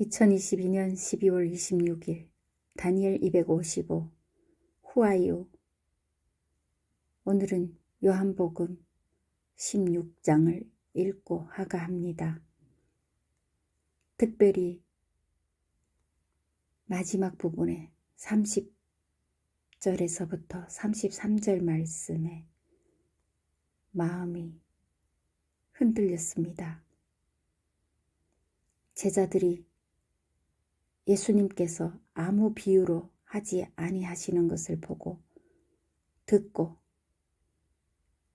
2022년 12월 26일 다니엘 255 후아유 오늘은 요한복음 16장을 읽고 하가합니다. 특별히 마지막 부분에 30절에서부터 33절 말씀에 마음이 흔들렸습니다. 제자들이 예수님께서 아무 비유로 하지 아니하시는 것을 보고 듣고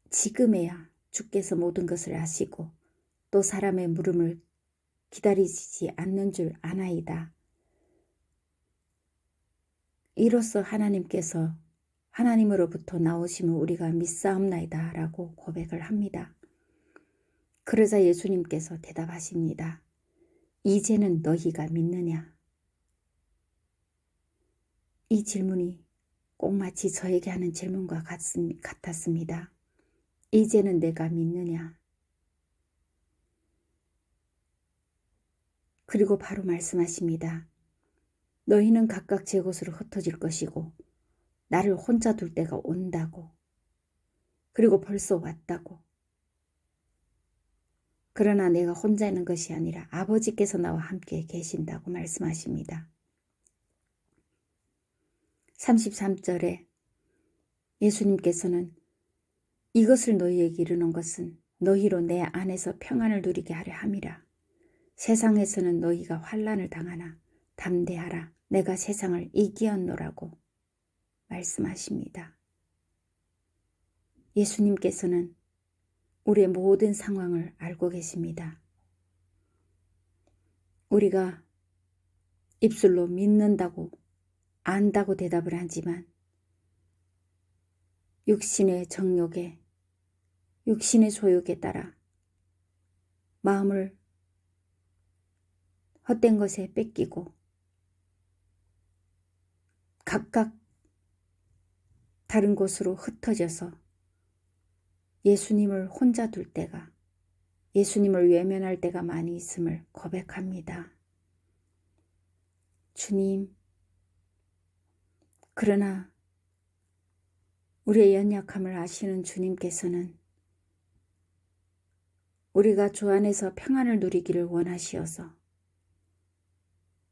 지금에야 주께서 모든 것을 아시고 또 사람의 물음을 기다리지 않는 줄 아나이다. 이로써 하나님께서 하나님으로부터 나오심을 우리가 믿사옵나이다 라고 고백을 합니다. 그러자 예수님께서 대답하십니다. 이제는 너희가 믿느냐? 이 질문이 꼭 마치 저에게 하는 질문과 같았습니다. 이제는 내가 믿느냐? 그리고 바로 말씀하십니다. 너희는 각각 제 곳으로 흩어질 것이고 나를 혼자 둘 때가 온다고. 그리고 벌써 왔다고. 그러나 내가 혼자 있는 것이 아니라 아버지께서 나와 함께 계신다고 말씀하십니다. 33절에 예수님께서는 이것을 너희에게 이르는 것은 너희로 내 안에서 평안을 누리게 하려 함이라. 세상에서는 너희가 환란을 당하나 담대하라. 내가 세상을 이기었노라고 말씀하십니다. 예수님께서는 우리의 모든 상황을 알고 계십니다. 우리가 입술로 믿는다고 안다고 대답을 하지만 육신의 정욕에 육신의 소욕에 따라 마음을 헛된 것에 뺏기고 각각 다른 곳으로 흩어져서 예수님을 혼자 둘 때가 예수님을 외면할 때가 많이 있음을 고백합니다. 주님, 그러나 우리의 연약함을 아시는 주님께서는 우리가 주 안에서 평안을 누리기를 원하시어서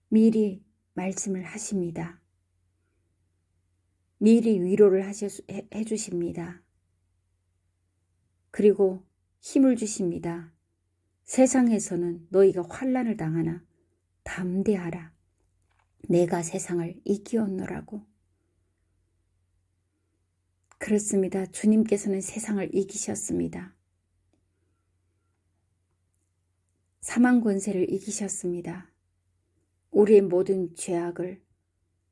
미리 말씀을 하십니다. 미리 위로를 해주십니다. 그리고 힘을 주십니다. 세상에서는 너희가 환란을 당하나 담대하라. 내가 세상을 이기었노라고. 그렇습니다. 주님께서는 세상을 이기셨습니다. 사망 권세를 이기셨습니다. 우리의 모든 죄악을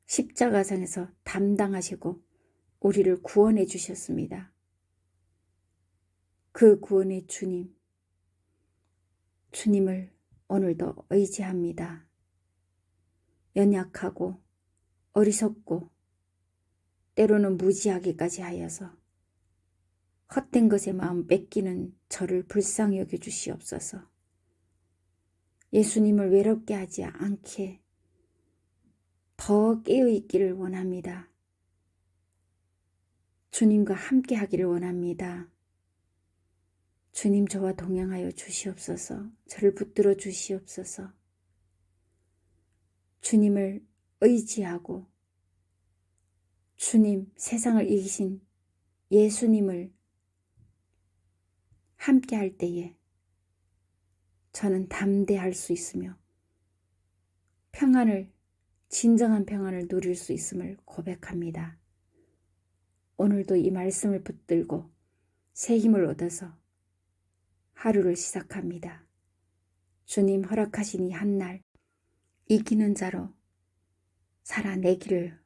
십자가상에서 담당하시고 우리를 구원해 주셨습니다. 그 구원의 주님, 주님을 오늘도 의지합니다. 연약하고 어리석고 때로는 무지하기까지 하여서 헛된 것에 마음 뺏기는 저를 불쌍히 여겨 주시옵소서. 예수님을 외롭게 하지 않게 더 깨어 있기를 원합니다. 주님과 함께 하기를 원합니다. 주님 저와 동행하여 주시옵소서. 저를 붙들어 주시옵소서. 주님을 의지하고 주님 세상을 이기신 예수님을 함께 할 때에 저는 담대할 수 있으며 평안을 진정한 평안을 누릴 수 있음을 고백합니다. 오늘도 이 말씀을 붙들고 새 힘을 얻어서 하루를 시작합니다. 주님 허락하시니 한날 이기는 자로 살아내기를